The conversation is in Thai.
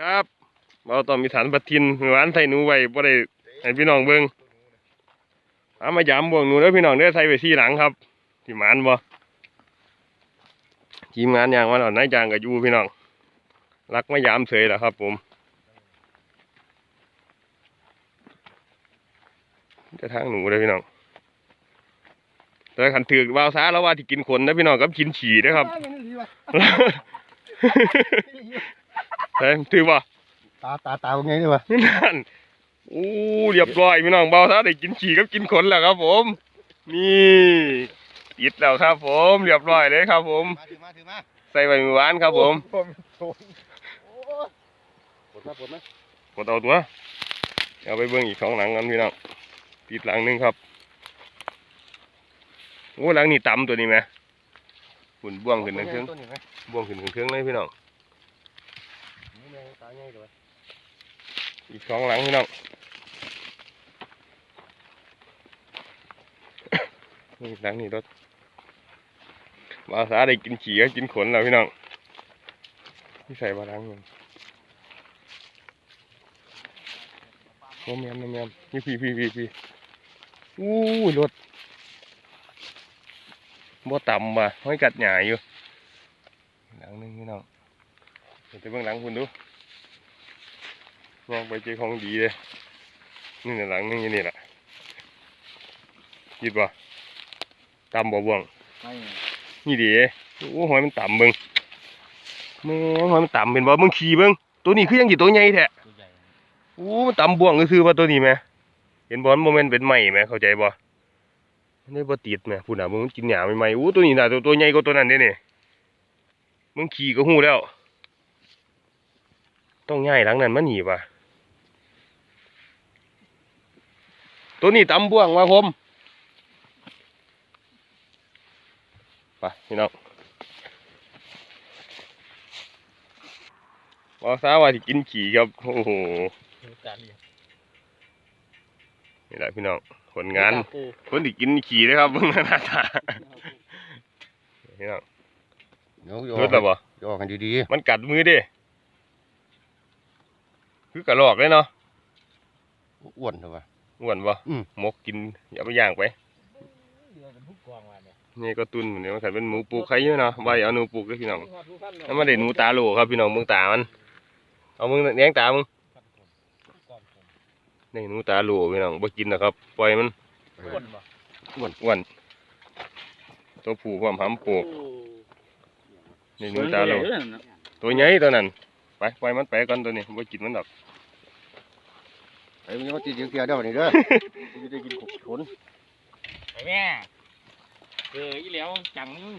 ครับเราต้องมีฐานปะทินหวานใส่หนูไว้บ่ได้ให้พี่น้องเบิ่งเอามายามบ่วงหนูแล้วพี่น้องเด้อใส่ไว้ที่หลังครับที่หมานบ่ทีมงานอย่างว่าเอานายจ้างกับอยู่พี่น้องรักมายามเฉยแหละครับ ผมจะทางหนูเลยพี่น้องแต่ขันถือวาวซาแล้วว่าที่กินขนนะพี่น้องกับกินฉี่นะครับ เฮ้ยถือป่ะตาตาตาเป็นไงเนี่ยวะนั่นอู้เรียบร้อยพี่น้องเบาซะได้กินฉี่กับกินขนแล้วครับ ผมนี่ติดแล้วครับ ผมเรียบร้อยเลยครับ ผมมาถือมาถือมาใส่ใบมือหวานครับ ผมปวดมาปวดไหมหมดเอาตัวเอาไปเบิ่งอีกสองหลังกันพี่น้องติดหลังหนึงครับโอ้หลังนี่ต่ำตัวนี้ไหมหุ่นบ่วงขึ้นทั้งเครื่องต้นนี้ไหมบ่วงขึ้นทั้งเครื่องเลยพี่น้อง นี่แม่งตาใหญ่เลยวะอีกสองหลังพี่น้องนี่หลังนี่รถบาสาได้กินขี่ก็กินขนแล้วพี่น้องนี่ใส่บาลังมันโอ้แมนโอ้แมนนี่พี่พี่พี่พี่อู้รถบ่ต่ำว่ะห้อยกัดหยาอยู่หลังหนึงพี่น้องเดี๋ยวไปเบิ่งหลังคุณดู ย่างไปเจอของดีเลยนี่ในหลังนึงอยู่นี่แหละยิดบ่ต่ำบ่บ่วงไม่นี่ดีโอ้หอยมันต่ำเบิ่งแม่งหอยมันต่ำเป็นบ่มึงขี่เบิ่งตัวนี้คือยังกี่ตัวใหญ่แท้ตัวใหญ่โอ้มันต่ำบ่วงก็คือว่าตัวนี้แหม่เห็นบ่มันโมเมนต์เป็นใหม่แหม่เข้าใจบ่มันได้บ่ติดแหม่พูดน่ะมึงมันกินหญ้าใหม่ๆโอ้ตัวนี้น่ะตัวตัวใหญ่กว่าตัวนั้นเด้นี่มึงขี่ก็ฮู้แล้ว ต้องย้ายหลังนั้นมาหนีว่ะ ตัวนี้ตำบ่วงมาผมไปพี่น้องว่าซาว่าที่กินขี่ครับ โอ้โหการเลี้ยงนี่แหละพี่น้องผลงาน คนที่กินขี่นะครับเบิ่งหน้าตาพี่น้องเดี๋ยวโยรู้แล้วบ่โยกกันดีมันกัดมือเด้คือกระรอกเลยเนาะๆอ้วนเถอะวะ อ้วนบ่อืม หมกกินอย่าไปย่างไปเดี๋ยวเป็นผู้กองมาเนี่ยนี่ก็ตุนเหมือนกันมันขันเป็นหมูปลูกใครเยอะเนาะใบเอาหนูปลูกด้วยพี่น้องแล้วมาได้หนูตาโหลครับพี่น้องเบิ่งตามันเอามึงแยงตามึงนี่หนูตาโหลพี่น้องบ่กินนะครับปล่อยมันอ้วนปะอ้วนตัวผู้ความหำปลูกนี่หนูตาโหลตัวใหญ่ตัวนั้นไปปล่อยมันไปก่อนตัวนี้บ่กินมันดอก ไอ้มันยังมาติดเดียวเดียวนี่เด้อจะได้กินขบขนไอ้แม่เอออีแล้วจังมึง